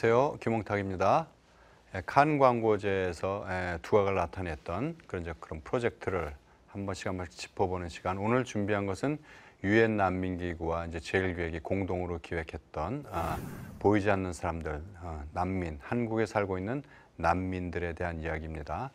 안녕하세요. 김홍탁입니다. 예, 칸 광고제에서 예, 두각을 나타냈던 그런 이제 그런 프로젝트를 한 번씩 한 번씩 짚어보는 시간. 오늘 준비한 것은 유엔 난민기구와 이제 제일기획이 공동으로 기획했던 아, 보이지 않는 사람들, 어, 난민, 한국에 살고 있는 난민들에 대한 이야기입니다.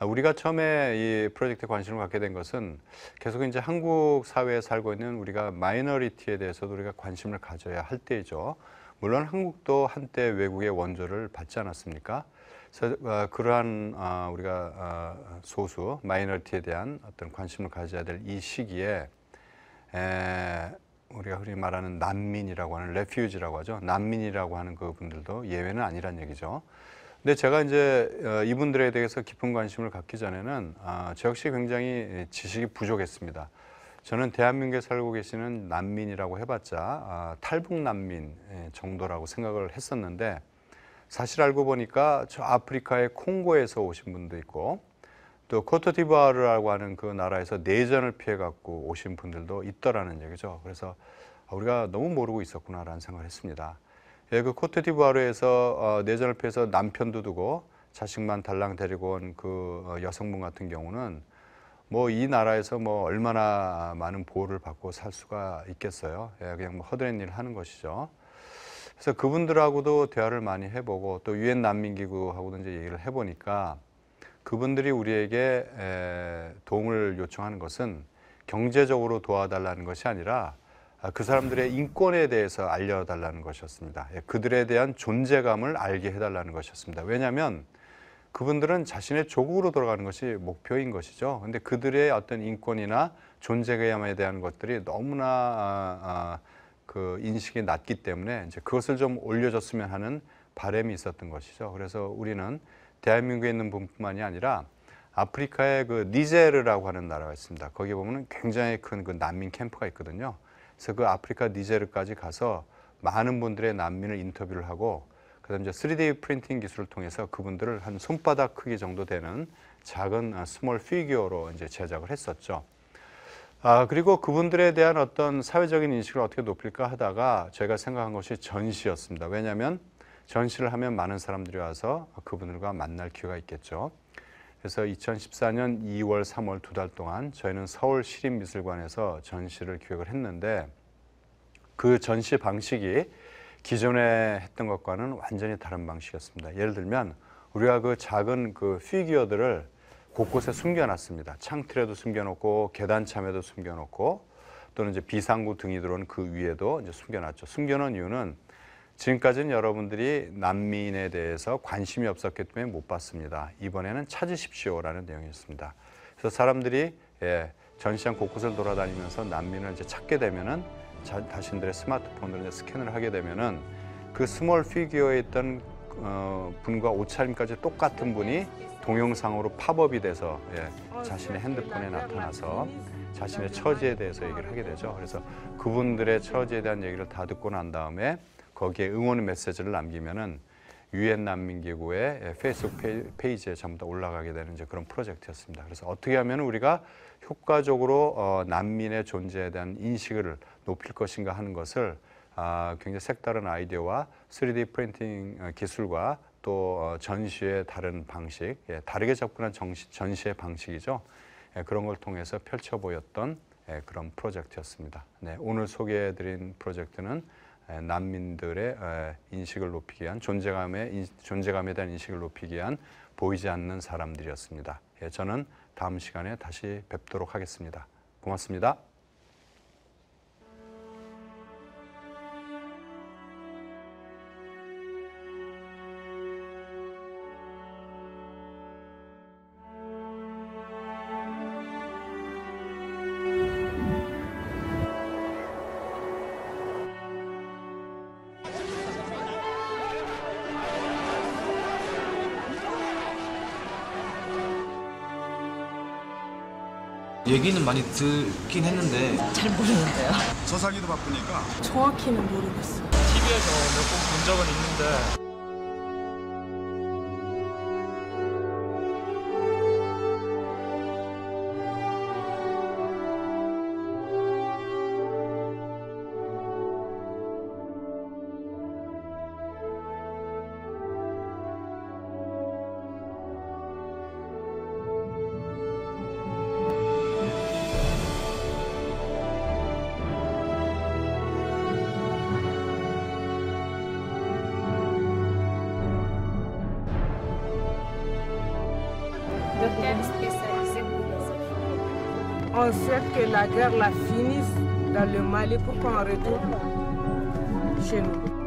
아, 우리가 처음에 이 프로젝트에 관심을 갖게 된 것은 계속 이제 한국 사회에 살고 있는 우리가 마이너리티에 대해서도 우리가 관심을 가져야 할 때이죠. 물론 한국도 한때 외국의 원조를 받지 않았습니까? 어, 그러한 어, 우리가 어, 소수 마이너리티에 대한 어떤 관심을 가져야 될 이 시기에 에, 우리가 흔히 말하는 난민이라고 하는 레퓨지라고 하죠. 난민이라고 하는 그분들도 예외는 아니란 얘기죠. 근데 제가 이제 어, 이분들에 대해서 깊은 관심을 갖기 전에는 아, 저 역시 굉장히 지식이 부족했습니다. 저는 대한민국에 살고 계시는 난민이라고 해봤자 아, 탈북 난민 예, 정도라고 생각을 했었는데 사실 알고 보니까 저 아프리카의 콩고에서 오신 분도 있고 또 코트디부아르라고 하는 그 나라에서 내전을 피해 갖고 오신 분들도 있더라는 얘기죠. 그래서 우리가 너무 모르고 있었구나라는 생각을 했습니다. 예, 그 코트디부아르에서 어, 내전을 피해서 남편도 두고 자식만 달랑 데리고 온그 어, 여성분 같은 경우는 뭐 이 나라에서 뭐 얼마나 많은 보호를 받고 살 수가 있겠어요. 예, 그냥 뭐 허드렛 일을 하는 것이죠. 그래서 그분들하고도 대화를 많이 해보고 또 유엔 난민기구하고도 이제 얘기를 해보니까 그분들이 우리에게 에, 도움을 요청하는 것은 경제적으로 도와달라는 것이 아니라 아, 그 사람들의 인권에 대해서 알려달라는 것이었습니다. 예, 그들에 대한 존재감을 알게 해달라는 것이었습니다. 왜냐하면 그분들은 자신의 조국으로 돌아가는 것이 목표인 것이죠. 근데 그들의 어떤 인권이나 존재감에 대한 것들이 너무나 아, 아, 그 인식이 낮기 때문에 이제 그것을 좀 올려줬으면 하는 바람이 있었던 것이죠. 그래서 우리는 대한민국에 있는 분뿐만이 아니라 아프리카의 그 니제르라고 하는 나라가 있습니다. 거기 보면 굉장히 큰 그 난민 캠프가 있거든요. 그래서 그 아프리카 니제르까지 가서 많은 분들의 난민을 인터뷰를 하고 그다음 이제 3D 프린팅 기술을 통해서 그분들을 한 손바닥 크기 정도 되는 작은 아, 스몰 피규어로 이제 제작을 했었죠. 아, 그리고 그분들에 대한 어떤 사회적인 인식을 어떻게 높일까 하다가 제가 생각한 것이 전시였습니다. 왜냐하면 전시를 하면 많은 사람들이 와서 그분들과 만날 기회가 있겠죠. 그래서 2014년 2월, 3월 두 달 동안 저희는 서울 시립미술관에서 전시를 기획을 했는데 그 전시 방식이 기존에 했던 것과는 완전히 다른 방식이었습니다. 예를 들면 우리가 그 작은 그 피규어들을 곳곳에 숨겨놨습니다. 창틀에도 숨겨놓고 계단 참에도 숨겨놓고 또는 이제 비상구 등이 들어온 그 위에도 이제 숨겨놨죠. 숨겨놓은 이유는 지금까지는 여러분들이 난민에 대해서 관심이 없었기 때문에 못 봤습니다. 이번에는 찾으십시오라는 내용이었습니다. 그래서 사람들이 예, 전시장 곳곳을 돌아다니면서 난민을 이제 찾게 되면은 자, 자신들의 스마트폰으로 이제 스캔을 하게 되면은 그 스몰 피규어에 있던 어, 분과 옷차림까지 똑같은 분이 동영상으로 팝업이 돼서 예, 자신의 핸드폰에 나타나서 자신의 처지에 대해서 얘기를 하게 되죠. 그래서 그분들의 처지에 대한 얘기를 다 듣고 난 다음에 거기에 응원 메시지를 남기면은 유엔 난민기구의 페이스북 페이지에 전부 다 올라가게 되는 이제 그런 프로젝트였습니다. 그래서 어떻게 하면 우리가 효과적으로 어, 난민의 존재에 대한 인식을 높일 것인가 하는 것을 아, 굉장히 색다른 아이디어와 3D 프린팅 기술과 또 어, 전시의 다른 방식, 예, 다르게 접근한 정시, 전시의 방식이죠. 예, 그런 걸 통해서 펼쳐 보였던 예, 그런 프로젝트였습니다. 네, 오늘 소개해드린 프로젝트는 난민들의 인식을 높이기 위한 존재감의 존재감에 대한 인식을 높이기 위한 보이지 않는 사람들이었습니다. 예, 저는 다음 시간에 다시 뵙도록 하겠습니다. 고맙습니다. 얘기는 많이 듣긴 했는데 잘 모르는데요. 서사기도 바쁘니까 정확히는 모르겠어요. TV에서 몇 번 본 적은 있는데 On souhaite que la guerre la finisse dans le Mali pour qu'on retourne chez nous.